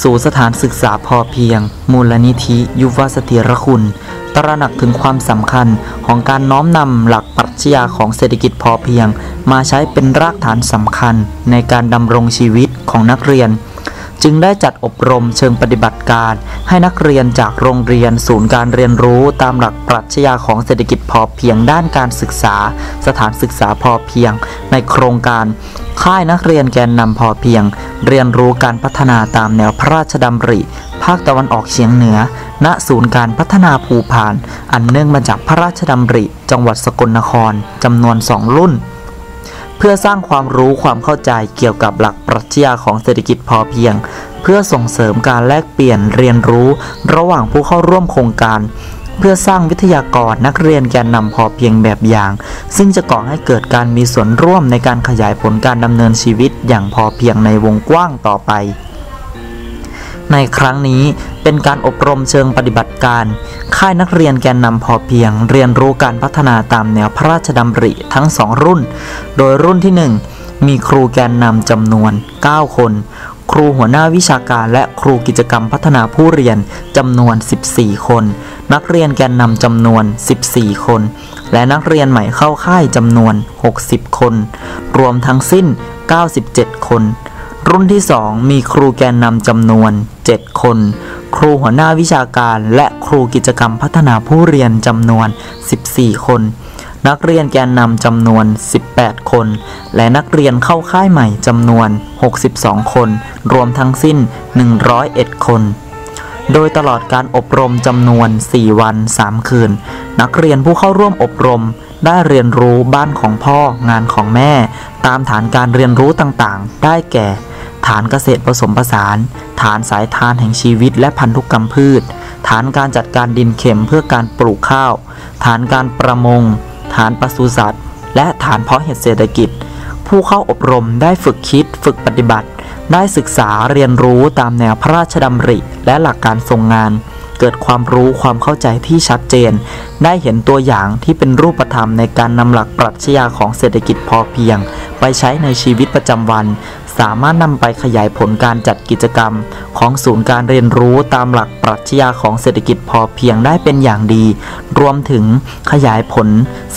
สู่สถานศึกษาพอเพียง มูลนิธิยุวสถิรคุณ ตระหนักถึงความสำคัญของการน้อมนำหลักปรัชญาของเศรษฐกิจพอเพียง มาใช้เป็นรากฐานสำคัญในการดำรงชีวิตของนักเรียน จึงได้จัดอบรมเชิงปฏิบัติการ ให้นักเรียนจากโรงเรียนศูนย์การเรียนรู้ตามหลักปรัชญาของเศรษฐกิจพอเพียงด้านการศึกษา สถานศึกษาพอเพียง ในโครงการ ค่ายนักเรียนแกนนำพอเพียง เรียนรู้การพัฒนาตามแนวพระราชดำริ ภาคตะวันออกเฉียงเหนือ ณศูนย์การพัฒนาภูพาน อันเนื่องมาจากพระราชดำริ จังหวัดสกลนครจำนวนสองรุ่น เพื่อสร้างความรู้ความเข้าใจเกี่ยวกับหลักปรัชญาของเศรษฐกิจพอเพียง เพื่อส่งเสริมการแลกเปลี่ยนเรียนรู้ระหว่างผู้เข้าร่วมโครงการ เพื่อสร้างวิทยากรนักเรียนแกนนำพอเพียงแบบอย่าง ซึ่งจะก่อให้เกิดการมีส่วนร่วมในการขยายผลการดำเนินชีวิตอย่างพอเพียงในวงกว้างต่อไป ในครั้งนี้เป็นการอบรมเชิงปฏิบัติการ ค่ายนักเรียนแกนนำพอเพียง เรียนรู้การพัฒนาตามแนวพระราชดำริทั้งสองรุ่น โดยรุ่นที่ 1 มีครูแกนนำจำนวน 9 คน ครูหัวหน้าวิชาการและครูกิจกรรมพัฒนาผู้เรียนจำนวน 14 คน นักเรียนแกนนำจำนวน 14 คน และนักเรียนใหม่เข้าค่ายจำนวน 60 คน รวมทั้งสิ้น 97 คน รุ่นที่ 2 มีครูแกนนำจำนวน 7 คน ครูหัวหน้าวิชาการ และครูกิจกรรมพัฒนาผู้เรียนจำนวน 14 คน นักเรียนแกนนำจำนวน 18 คน และนักเรียนเข้าค่ายใหม่จำนวน 62 คน รวมทั้งสิ้น 101 คน โดยตลอดการอบรมจำนวน 4 วัน 3 คืน นักเรียนผู้เข้าร่วมอบรมได้เรียนรู้บ้านของพ่องานของแม่ ตามฐานการเรียนรู้ต่างๆ ได้แก่ ฐานเกษตรผสมผสาน ฐานสายทานแห่งชีวิตและพันธุกรรมพืช ฐานการจัดการดินเข็มเพื่อการปลูกข้าว ฐานการประมง ฐานปศุสัตว์ และฐานเพาะเห็ดเศรษฐกิจ ผู้เข้าอบรมได้ฝึกคิดฝึกปฏิบัติ ได้ศึกษาเรียนรู้ตามแนวพระราชดำริ และหลักการทรงงาน เกิดความรู้ความเข้าใจที่ชัดเจน ได้เห็นตัวอย่างที่เป็นรูปธรรมในการนำหลักปรัชญาของเศรษฐกิจพอเพียง ไปใช้ในชีวิตประจำวัน สามารถนำไปขยายผลการจัดกิจกรรม ของศูนย์การเรียนรู้ตามหลักปรัชญาของเศรษฐกิจพอเพียงได้เป็นอย่างดี รวมถึงขยายผล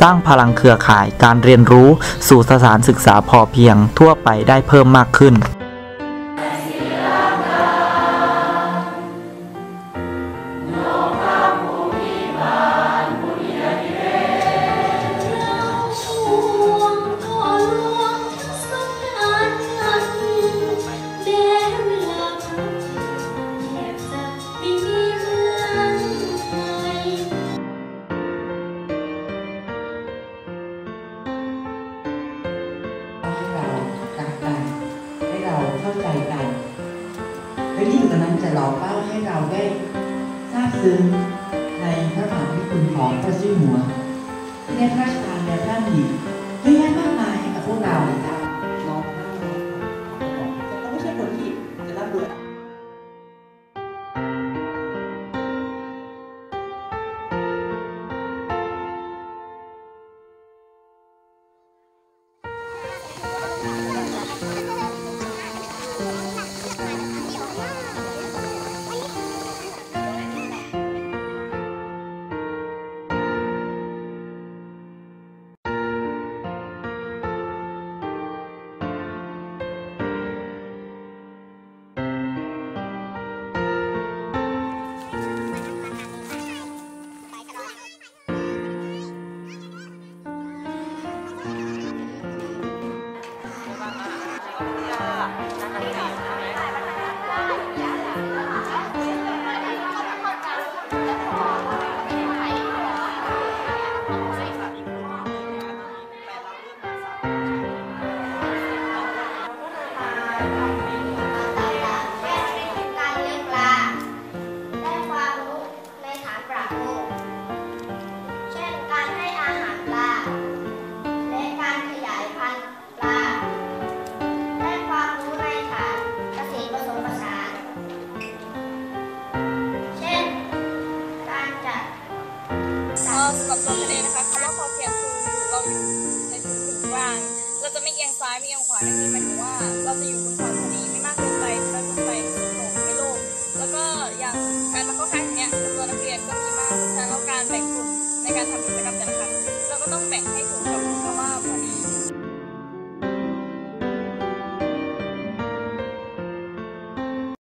สร้างพลังเครือข่ายการเรียนรู้สู่สถานศึกษาพอเพียงทั่วไปได้เพิ่มมากขึ้น เราเข้าใจกันและที่สุดนั้นจะหล่อเป้าให้เราได้ทราบซึ้งในพระมหากรุณาธิคุณของพระเจ้าหัวที่ได้พระราชทานแด่ท่านหญิง เอียงซ้ายไม่เอียงขวาในที่หมายถึงว่า เราจะอยู่บนความพอดีไม่มากเกินไปไม่น้อยเกินไปไม่สุดโต่งไม่โลภแล้วก็อย่างการมาเข้าค่ายงเนี้ยจำนวนนักเรียนก็มีมากฉะนั้นแล้การแบ่งกลุ่มในการทำกิจกรรมแต่ละครั้งเราก็ต้องแบ่งให้ถูกกับคำว่าพอดี